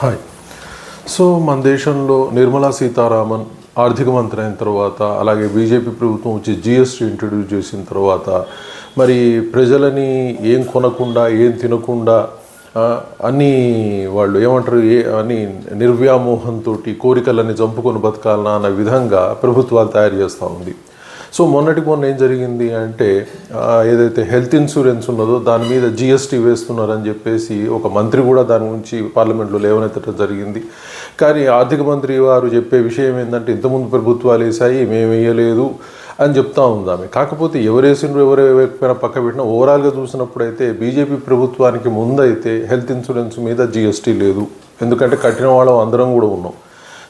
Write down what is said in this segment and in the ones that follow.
Hi. So మన దేశంలో నిర్మలా సీతారామన్ ఆర్థిక మంత్రి అయిన తర్వాత అలాగే బీజేపీ ప్రభుత్వం వచ్చి జిఎస్టీ ఇంట్రడ్యూస్ చేసిన తర్వాత మరి ప్రజలని ఏం కొనకుండా ఏం తినకుండా అన్నీ వాళ్ళు ఏమంటారు ఏ అని నిర్వ్యామోహంతో కోరికలన్నీ చంపుకొని బతకాలన్నా అన్న విధంగా ప్రభుత్వాలు తయారు చేస్తూ ఉంది. సో మొన్నటి మొన్న ఏం జరిగింది అంటే ఏదైతే హెల్త్ ఇన్సూరెన్స్ ఉన్నదో దాని మీద జిఎస్టీ వేస్తున్నారని చెప్పేసి ఒక మంత్రి కూడా దాని గురించి పార్లమెంట్లో లేవనెత్తడం జరిగింది. కానీ ఆర్థిక మంత్రి వారు చెప్పే విషయం ఏంటంటే ఇంతకుముందు ప్రభుత్వాలు వేసాయి మేము వేయలేదు అని చెప్తా ఉంది ఆమె. కాకపోతే ఎవరు వేసిండ్రు ఎవరు వేయకపోయినా పక్క పెట్టినా ఓవరాల్గా చూసినప్పుడు అయితే బీజేపీ ప్రభుత్వానికి ముందైతే హెల్త్ ఇన్సూరెన్స్ మీద జిఎస్టీ లేదు. ఎందుకంటే కట్టిన వాళ్ళం అందరం కూడా ఉన్నాం.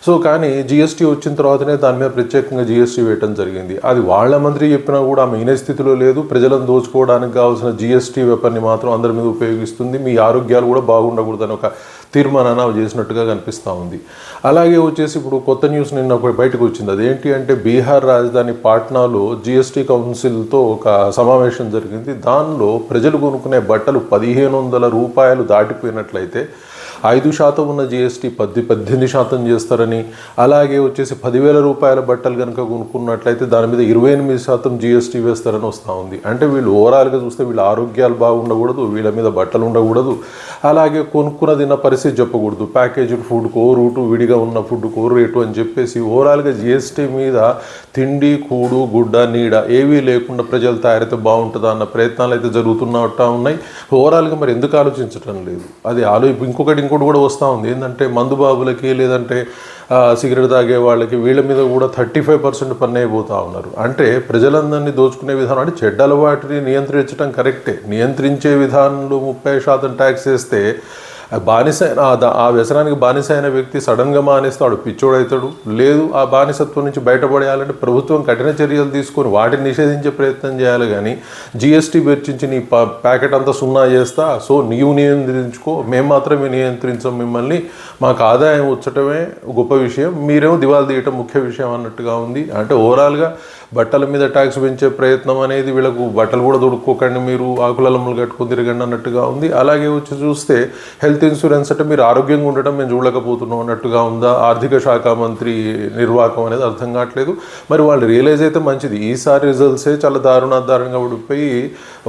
సో కానీ జిఎస్టీ వచ్చిన తర్వాతనే దాని మీద ప్రత్యేకంగా జిఎస్టీ వేయటం జరిగింది. అది వాళ్ళ మంత్రి చెప్పినా కూడా ఆమె ఇనే స్థితిలో లేదు. ప్రజలను దోచుకోవడానికి కావాల్సిన జిఎస్టీ వెపర్ని మాత్రం అందరి మీద ఉపయోగిస్తుంది. మీ ఆరోగ్యాలు కూడా బాగుండకూడదని ఒక తీర్మానాన్ని ఆమె చేసినట్టుగా కనిపిస్తూ ఉంది. అలాగే వచ్చేసి ఇప్పుడు కొత్త న్యూస్ నిన్న ఒకటి బయటకు వచ్చింది. అదేంటి అంటే బీహార్ రాజధాని పాట్నాలో జిఎస్టీ కౌన్సిల్తో ఒక సమావేశం జరిగింది. దానిలో ప్రజలు కొనుక్కునే బట్టలు పదిహేను వందల రూపాయలు దాటిపోయినట్లయితే ఐదు శాతం ఉన్న జిఎస్టీ పద్ది పద్దెనిమిది శాతం చేస్తారని అలాగే వచ్చేసి పదివేల రూపాయల బట్టలు కనుక కొనుక్కున్నట్లయితే దాని మీద ఇరవై ఎనిమిది శాతం జిఎస్టీ వేస్తారని వస్తూ ఉంది. అంటే వీళ్ళు ఓవరాల్గా చూస్తే వీళ్ళ ఆరోగ్యాలు బాగుండకూడదు వీళ్ళ మీద బట్టలు ఉండకూడదు. అలాగే కొనుక్కున్న తిన్న పరిస్థితి చెప్పకూడదు. ప్యాకేజ్డ్ ఫుడ్ కో రూటు విడిగా ఉన్న ఫుడ్ కో రేటు అని చెప్పేసి ఓవరాల్గా జిఎస్టీ మీద తిండి కూడు గుడ్డ నీడ ఏవీ లేకుండా ప్రజలు తయారైతే బాగుంటుందా అన్న ప్రయత్నాలు అయితే జరుగుతున్నట్టు ఉన్నాయి. ఓవరాల్గా మరి ఎందుకు ఆలోచించటం లేదు? అది ఆలో ఇంకొకటి ఇంకోటి కూడా వస్తూ ఉంది. ఏంటంటే మందు బాబులకి లేదంటే సిగరెట్ తాగే వాళ్ళకి వీళ్ళ మీద కూడా థర్టీ ఫైవ్ పర్సెంట్ పన్ను అయిపోతూ ఉన్నారు. అంటే ప్రజలందరినీ దోచుకునే విధానం అంటే చెడ్డ అలవాటిని నియంత్రించడం కరెక్టే. నియంత్రించే విధానంలో ముప్పై శాతం ట్యాక్స్ వేస్తే బానిస ఆ ఆ వ్యసనానికి బానిస అయిన వ్యక్తి సడన్గా మానేస్తాడు పిచ్చోడవుతాడు లేదు ఆ బానిసత్వం నుంచి బయటపడేయాలంటే ప్రభుత్వం కఠిన చర్యలు తీసుకొని వాటిని నిషేధించే ప్రయత్నం చేయాలి కానీ జిఎస్టీ వెచ్చించి నీ ప్యాకెట్ అంతా సున్నా చేస్తా సో నీవు నియంత్రించుకో మేము మాత్రమే నియంత్రించాం మిమ్మల్ని. మాకు ఆదాయం వచ్చటమే గొప్ప విషయం. మీరేమో దివాలు తీయటం ముఖ్య విషయం అన్నట్టుగా ఉంది. అంటే ఓవరాల్గా బట్టల మీద ట్యాక్స్ పెంచే ప్రయత్నం అనేది వీళ్ళకు బట్టలు కూడా దొడుక్కోకండి మీరు ఆకులమ్మలు కట్టుకొని తిరగండి అన్నట్టుగా ఉంది. అలాగే వచ్చి చూస్తే హెల్త్ హెల్త్ ఇన్సూరెన్స్ అంటే మీరు ఆరోగ్యంగా ఉండటం మేము చూడలేకపోతున్నాం అన్నట్టుగా ఉందా? ఆర్థిక శాఖ మంత్రి నిర్వాహకం అనేది అర్థం కావట్లేదు. మరి వాళ్ళు రియలైజ్ అయితే మంచిది. ఈసారి రిజల్ట్సే చాలా దారుణ దారుణంగా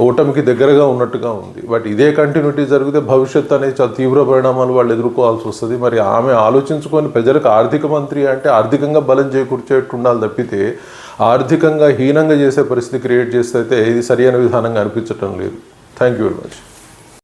ఓటమికి దగ్గరగా ఉన్నట్టుగా ఉంది. బట్ ఇదే కంటిన్యూటీ జరిగితే భవిష్యత్ అనేది చాలా తీవ్ర పరిణామాలు వాళ్ళు ఎదుర్కోవాల్సి వస్తుంది. మరి ఆమె ఆలోచించుకొని ప్రజలకు ఆర్థిక మంత్రి అంటే ఆర్థికంగా బలం చేకూర్చేట్టు ఉండాలి తప్పితే ఆర్థికంగా హీనంగా చేసే పరిస్థితి క్రియేట్ చేస్తే అయితే ఇది సరైన విధానంగా అనిపించటం లేదు. Thank you very much